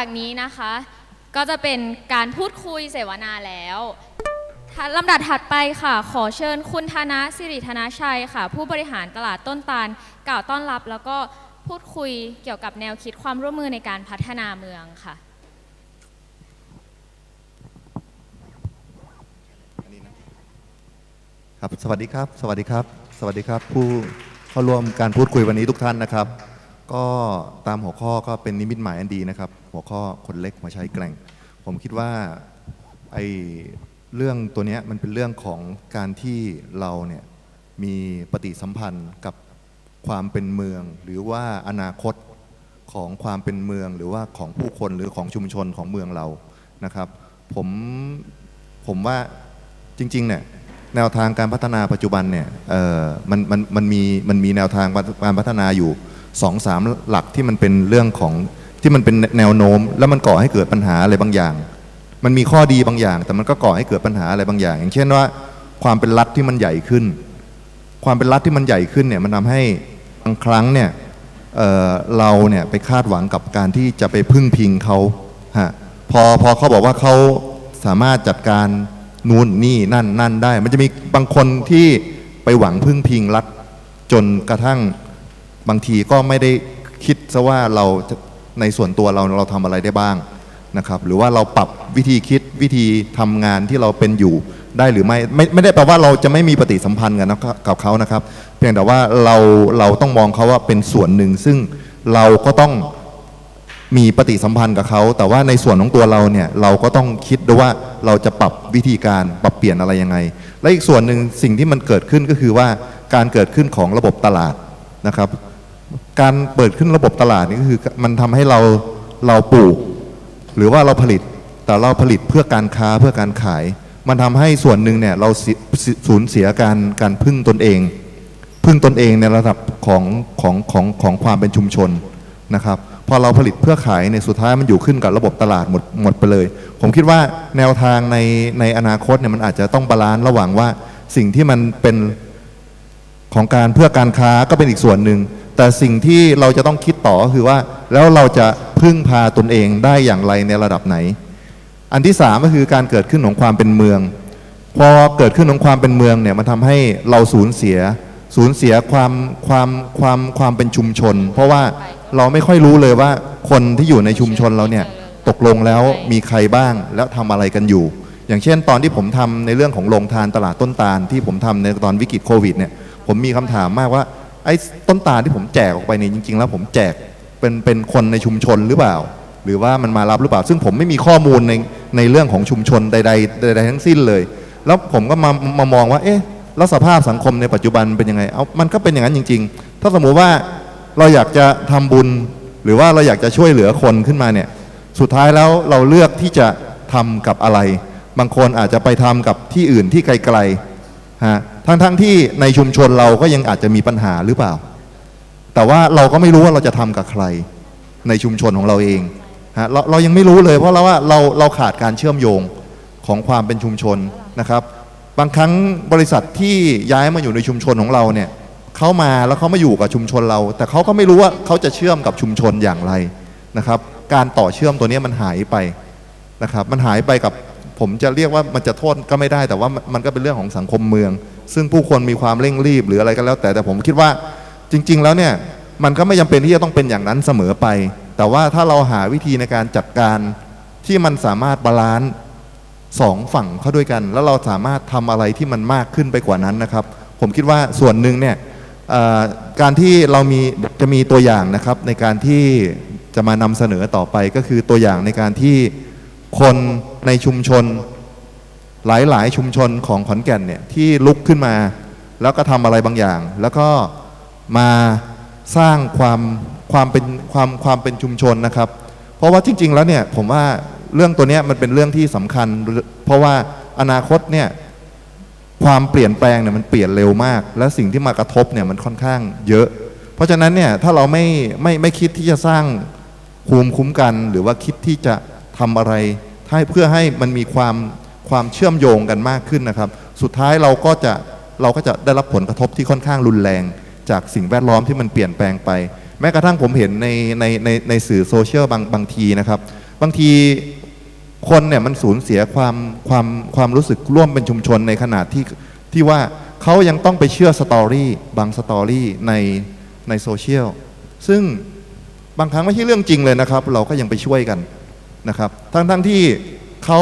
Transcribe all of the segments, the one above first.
จากนี้นะคะ ก็จะเป็นการพูดคุยเสวนาแล้วลำดับถัดไปค่ะ ขอเชิญคุณธนะสิริธนาชัยค่ะ ผู้บริหารตลาดต้นตาลกล่าวต้อนรับแล้วก็พูดคุยเกี่ยวกับแนวคิดความร่วมมือในการพัฒนาเมืองค่ะครับสวัสดีครับ สวัสดีครับ สวัสดีครับ ผู้เข้าร่วมการพูดคุยวันนี้ทุกท่านนะครับ ก็ตามหัวข้อก็เป็นนิมิตหมายอันดีนะครับ หัวข้อคนเล็กหัวใจแกร่ง ผมคิดว่าไอ้เรื่องตัวเนี้ยมันเป็นเรื่องของการที่เราเนี่ยมีปฏิสัมพันธ์กับความเป็นเมือง หรือว่าอนาคตของความเป็นเมือง หรือว่าของผู้คนหรือของชุมชนของเมืองเรานะครับ ผมผมว่าจริงๆเนี่ยแนวทางการพัฒนาปัจจุบันเนี่ยเออมันมันมันมีมันมีแนวทางการพัฒนาอยู่ 2องสามหลักที่มันเป็นเรื่องของที่มันเป็นแนวโน้ม แล้วมันก่อให้เกิดปัญหาอะไรบางอย่าง มันมีข้อดีบางอย่าง แต่มันก็ก่อให้เกิดปัญหาอะไรบางอย่าง อย่างเช่นว่า ความเป็นรัฐที่มันใหญ่ขึ้น ความเป็นรัฐที่มันใหญ่ขึ้นเนี่ยมันทำให้บางครั้งเนี่ยเเราเนี่ยไปคาดหวังกับการที่จะไปพึ่งพิงเขาฮะพอพอเขาบอกว่าเขาสามารถจัดการนู่นนี่นั่นนั่นได้ มันจะมีบางคนที่ไปหวังพึ่งพิงรัฐจนกระทั่ง บางทีก็ไม่ได้คิดซะว่าเราในส่วนตัวเราเราทำอะไรได้บ้างนะครับหรือว่าเราปรับวิธีคิดวิธีทำงานที่เราเป็นอยู่ได้หรือไม่ไม่ไม่ได้แปลว่าเราจะไม่มีปฏิสัมพันธ์กันนะครับกับเขานะครับ เพียงแต่ว่าเราเราต้องมองเขาว่าเป็นส่วนหนึ่ง ซึ่งเราก็ต้องมีปฏิสัมพันธ์กับเขา แต่ว่าในส่วนของตัวเราเนี่ยเราก็ต้องคิดด้วยว่าเราจะปรับวิธีการปรับเปลี่ยนอะไรยังไง และอีกส่วนหนึ่งสิ่งที่มันเกิดขึ้นก็คือว่าการเกิดขึ้นของระบบตลาดนะครับ การเปิดขึ้นระบบตลาดนี่ก็คือมันทำให้เราเราปลูก หรือว่าเราผลิตแต่เราผลิตเพื่อการค้าเพื่อการขาย มันทำให้ส่วนหนึ่งเนี่ยเราสูญเสียการการพึ่งตนเอง พึ่งตนเองในระดับของของของของความเป็นชุมชนนะครับพอเราผลิตเพื่อขายในยสุดท้ายมันอยู่ขึ้นกับระบบตลาดหมดหมดไปเลย ผมคิดว่าแนวทางในในอนาคตเนี่ยมันอาจจะต้องบาลานซ์ระหว่างว่าสิ่งที่มันเป็นของการเพื่อการค้าก็เป็นอีกส่วนหนึ่ง แต่สิ่งที่เราจะต้องคิดต่อก็คือว่า แล้วเราจะพึ่งพาตนเองได้อย่างไรในระดับไหน อันที่สามก็คือการเกิดขึ้นของความเป็นเมือง พอเกิดขึ้นของความเป็นเมืองเนี่ยมันทำให้เราสูญเสีย สูญเสียความความความความเป็นชุมชน เพราะว่าเราไม่ค่อยรู้เลยว่าคนที่อยู่ในชุมชนเราเนี่ยตกลงแล้วมีใครบ้างแล้วทำอะไรกันอยู่ อย่างเช่น ตอนที่ผมทำในเรื่องของโรงทานตลาดต้นตาลที่ผมทำในตอนวิกฤตโควิดเนี่ยผมมีคำถามมากว่า ไอ้ต้นตาลที่ผมแจกออกไปเนี่ยจริง ๆ แล้วผมแจกเป็นเป็นคนในชุมชนหรือเปล่า หรือว่ามันมารับหรือเปล่า ซึ่งผมไม่มีข้อมูลในในเรื่องของชุมชนใดๆใดๆทั้งสิ้นเลย แล้วผมก็มามามองว่า เอ๊ะแล้วสภาพสังคมในปัจจุบันเป็นยังไงเอามันก็เป็นอย่างนั้นจริง ๆ ถ้าสมมุติว่าเราอยากจะทำบุญ หรือว่าเราอยากจะช่วยเหลือคนขึ้นมาเนี่ยสุดท้ายแล้วเราเลือกที่จะทำกับอะไร บางคนอาจจะไปทำกับที่อื่นที่ไกลๆฮะ ทั้งๆที่ในชุมชนเราก็ยังอาจจะมีปัญหาหรือเปล่า แต่ว่าเราก็ไม่รู้ว่าเราจะทำกับใคร ในชุมชนของเราเองฮะเราเรายังไม่รู้เลยเพราะเราว่าเราเราขาดการเชื่อมโยงของความเป็นชุมชนนะครับ บางครั้งบริษัทที่ย้ายมาอยู่ในชุมชนของเราเนี่ยเขามาแล้วเขามาอยู่กับชุมชนเรา แต่เขาก็ไม่รู้ว่าเขาจะเชื่อมกับชุมชนอย่างไรนะครับ การต่อเชื่อมตัวนี้มันหายไปนะครับ มันหายไปกับผมจะเรียกว่ามันจะโทษก็ไม่ได้ แต่ว่ามันก็เป็นเรื่องของสังคมเมือง ซึ่งผู้คนมีความเร่งรีบหรืออะไรก็แล้ว แต่แต่ผมคิดว่าจริง ๆ แล้วเนี่ยมันก็ไม่จำเป็นที่จะต้องเป็นอย่างนั้นเสมอไป แต่ว่าถ้าเราหาวิธีในการจัดการที่มันสามารถบาลานซ์สองฝั่งเข้าด้วยกัน แล้วเราสามารถทำอะไรที่มันมากขึ้นไปกว่านั้นนะครับ ผมคิดว่าส่วนหนึ่งเนี่ยการที่เรามีจะมีตัวอย่างนะครับในการที่จะมานำเสนอต่อไปก็คือตัวอย่างในการที่คนในชุมชน หลาย ๆ ชุมชนของขอนแก่นเนี่ยที่ลุกขึ้นมา แล้วก็ทำอะไรบางอย่าง แล้วก็มาสร้างความความเป็นความความเป็นชุมชนนะครับ เพราะว่าจริง ๆ แล้วเนี่ยผมว่าเรื่องตัวเนี้ยมันเป็นเรื่องที่สำคัญ เพราะว่าอนาคตเนี่ยความเปลี่ยนแปลงเนี่ยมันเปลี่ยนเร็วมาก และสิ่งที่มากระทบเนี่ยมันค่อนข้างเยอะ เพราะฉะนั้นเนี่ยถ้าเราไม่ไม่ไม่คิดที่จะสร้างภูมิคุ้มกัน หรือว่าคิดที่จะทำอะไรให้เพื่อให้มันมีความ ความเชื่อมโยงกันมากขึ้นนะครับ สุดท้ายเราก็จะเราก็จะได้รับผลกระทบที่ค่อนข้างรุนแรง จากสิ่งแวดล้อมที่มันเปลี่ยนแปลงไป แม้กระทั่งผมเห็นในในในในสื่อโซเชียลบางบางทีนะครับ บางทีคนเนี่ยมันสูญเสียความความความรู้สึกร่วมเป็นชุมชนในขนาดที่ที่ว่าเขายังต้องไปเชื่อสตอรี่บางสตอรี่ในในโซเชียลซึ่งบางครั้งไม่ใช่เรื่องจริงเลยนะครับ เราก็ยังไปช่วยกันนะครับ ทั้งทั้งที่เขา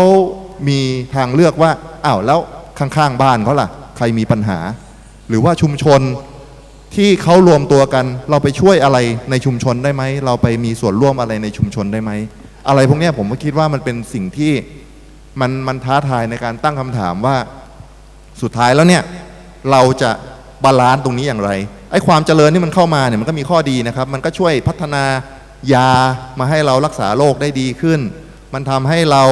มีทางเลือกว่าอ้าวแล้วข้างๆบ้านเขาล่ะ ใครมีปัญหา หรือว่าชุมชนที่เขารวมตัวกัน เราไปช่วยอะไรในชุมชนได้ไหม เราไปมีส่วนร่วมอะไรในชุมชนได้ไหม อะไรพวกนี้ผมก็คิดว่ามันเป็นสิ่งที่มันมันท้าทายในการตั้งคำถามว่าสุดท้ายแล้วเนี่ยเราจะบาลานซ์ตรงนี้อย่างไรไอ้ความเจริญที่มันเข้ามาเนี่ยมันก็มีข้อดีนะครับ มันก็ช่วยพัฒนายามาให้เรารักษาโรคได้ดีขึ้น มันทำให้เรา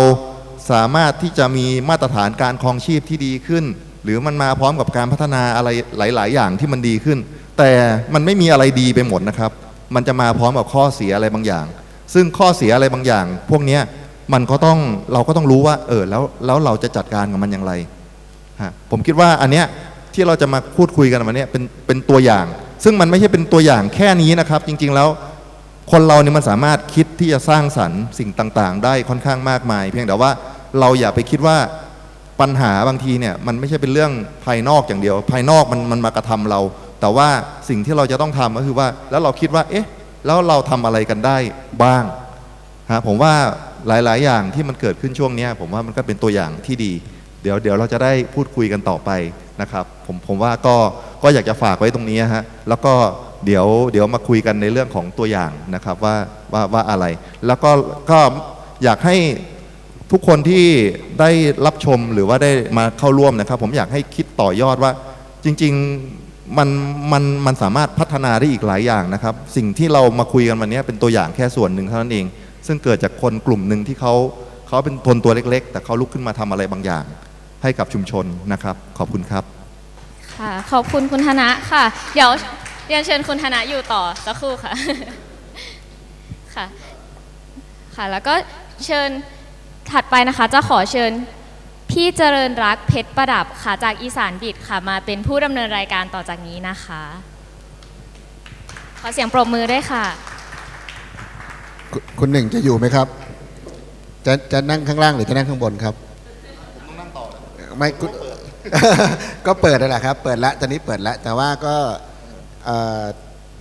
สามารถที่จะมีมาตรฐานการครองชีพที่ดีขึ้น หรือมันมาพร้อมกับการพัฒนาอะไรหลาย ๆ อย่างที่มันดีขึ้น แต่มันไม่มีอะไรดีไปหมดนะครับ มันจะมาพร้อมกับข้อเสียอะไรบางอย่าง ซึ่งข้อเสียอะไรบางอย่าง พวกนี้มันก็ต้องเราก็ต้องรู้ว่า เออแล้วแล้วเราจะจัดการกับมันอย่างไรฮะผมคิดว่าอันเนี้ยที่เราจะมาพูดคุยกันวันนี้เป็นเป็นตัวอย่าง ซึ่งมันไม่ใช่เป็นตัวอย่างแค่นี้นะครับ จริง ๆ แล้วคนเราเนี่ยมันสามารถคิดที่จะสร้างสรรค์สิ่งต่าง ๆ ได้ค่อนข้างมากมาย เพียงแต่ว่า เราอย่าไปคิดว่าปัญหาบางทีเนี่ยมันไม่ใช่เป็นเรื่องภายนอกอย่างเดียว ภายนอกมันมันมากระทำเรา แต่ว่าสิ่งที่เราจะต้องทำก็คือว่าแล้วเราคิดว่า เอ๊ะ แล้วเราทำอะไรกันได้บ้างฮะผมว่าหลาย ๆ อย่างที่มันเกิดขึ้นช่วงนี้ผมว่ามันก็เป็นตัวอย่างที่ดี เดี๋ยวเดี๋ยวเราจะได้พูดคุยกันต่อไปนะครับผมผมว่าก็ก็อยากจะฝากไว้ตรงนี้ฮะแล้วก็เดี๋ยวเดี๋ยวมาคุยกันในเรื่องของตัวอย่างนะครับว่าว่าว่าอะไร แล้วก็ก็อยากให้ ทุกคนที่ได้รับชมหรือว่าได้มาเข้าร่วมนะครับ ผมอยากให้คิดต่อยอดว่าจริงๆมันมันมันสามารถพัฒนาได้อีกหลายอย่างนะครับ สิ่งที่เรามาคุยกันวันนี้เป็นตัวอย่างแค่ส่วนหนึ่งเท่านั้นเอง ซึ่งเกิดจากคนกลุ่มหนึ่งที่เขาเขาเป็นทนตัวเล็ก ๆ แต่เขาลุกขึ้นมาทำอะไรบางอย่าง ให้กับชุมชนนะครับ ขอบคุณครับค่ะขอบคุณคุณธนะค่ะ เดี๋ยวเรียนเชิญคุณธนะอยู่ต่อสักครู่ค่ะค่ะค่ะแล้วก็เชิญ ถัดไปนะคะจะขอเชิญ พี่เจริญรักเพชรประดับค่ะจากอีสานบิดค่ะมาเป็นผู้ดำเนินรายการต่อจากนี้นะคะ ขอเสียงปรบมือด้วยค่ะ คุณคุณหนึ่งจะอยู่ไหมครับ จะจะนั่งข้างล่างหรือจะนั่งข้างบนครับผมต้องนั่งต่อไม่คุณ ก็เปิดนั่นแหละครับ เปิดละตอนนี้เปิดละแต่ว่าก็เอ่อ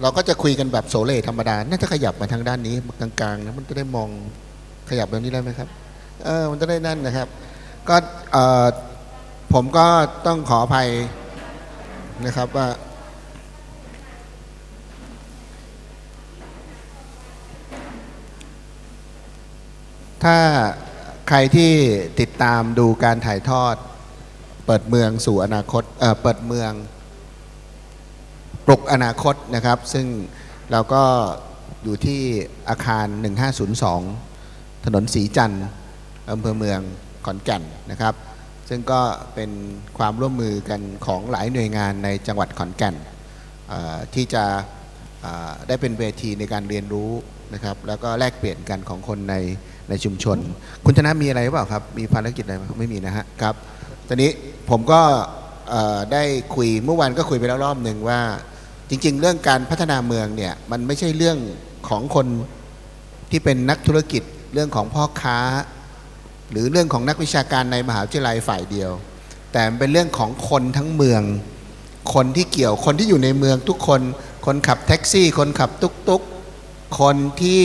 เราก็จะคุยกันแบบโสเลธรรมดา น่าจะขยับมาทางด้านนี้กลางๆนะมันจะได้มองขยับแบบนี้ได้ไหมครับ เออมันจะได้นั่นนะครับ ก็เออผมก็ต้องขออภัยนะครับว่าถ้าใครที่ติดตามดูการถ่ายทอด เปิดเมืองสู่อนาคตเออเปิดเมืองปลุกอนาคตนะครับ ซึ่งเราก็อยู่ที่อาคาร 1502 ถนนสีจันทร์ อำเภอเมืองขอนแก่นนะครับ ซึ่งก็เป็นความร่วมมือกันของหลายหน่วยงานในจังหวัดขอนแก่นที่จะได้เป็นเวทีในการเรียนรู้นะครับแล้วก็แลกเปลี่ยนกันของคนในในชุมชน คุณชนะมีอะไรเปล่าครับ มีภารกิจอะไรไมไม่มีนะฮะครับตอนนี้ผมก็ได้คุยเมื่อวานก็คุยไปแล้วรอบหนึ่งว่า จริง ๆ เรื่องการพัฒนาเมืองเนี่ยมันไม่ใช่เรื่องของคนที่เป็นนักธุรกิจเรื่องของพ่อค้า หรือเรื่องของนักวิชาการในมหาวิทยาลัยฝ่ายเดียว แต่เป็นเรื่องของคนทั้งเมือง คนที่เกี่ยวคนที่อยู่ในเมืองทุกคน คนขับแท็กซี่ คนขับตุกตุ๊กคนที่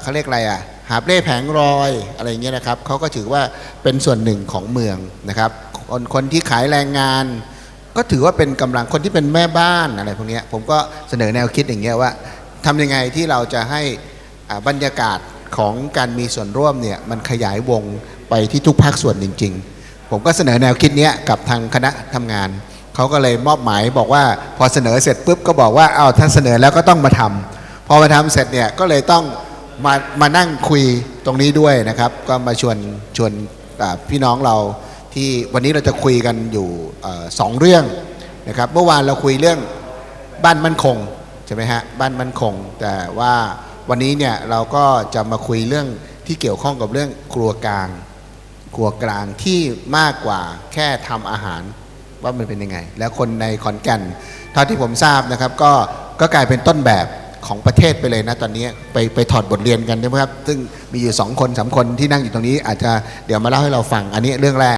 เขาเรียกอะไรอะหาเล่แผงรอยอะไรอย่างเงี้ยนะครับเขาก็ถือว่าเป็นส่วนหนึ่งของเมืองนะครับ คนคนที่ขายแรงงาน ก็ถือว่าเป็นกำลังคนที่เป็นแม่บ้านอะไรพวกเนี้ยผมก็เสนอแนวคิดอย่างเงี้ยว่าทำยังไงที่เราจะให้อ่าบรรยากาศ ของการมีส่วนร่วมเนี่ยมันขยายวงไปที่ทุกภาคส่วนจริง ๆ ผมก็เสนอแนวคิดนี้กับทางคณะทำงาน เขาก็เลยมอบหมายบอกว่าพอเสนอเสร็จปุ๊บก็บอกว่าเอาท่านเสนอแล้วก็ต้องมาทำพอมาทำเสร็จเนี่ยก็เลยต้องมามานั่งคุยตรงนี้ด้วยนะครับ ก็มาชวนชวนพี่น้องเราที่วันนี้เราจะคุยกันอยู่อสองเรื่องนะครับ เมื่อวานเราคุยเรื่องบ้านมั่นคงใช่ไหมฮะบ้านมั่นคง แต่ว่า วันนี้เนี่ยเราก็จะมาคุยเรื่องที่เกี่ยวข้องกับเรื่องครัวกลางครัวกลางที่มากกว่าแค่ทำอาหารว่ามันเป็นยังไง แล้วคนในขอนแก่นเท่าที่ผมทราบนะครับ ก็ก็กลายเป็นต้นแบบของประเทศไปเลยนะตอนนี้ไปไปถอดบทเรียนกันได้ไหมครับ ซึ่งมีอยู่สองคนสามคนที่นั่งอยู่ตรงนี้อาจจะเดี๋ยวมาเล่าให้เราฟังอันนี้เรื่องแรก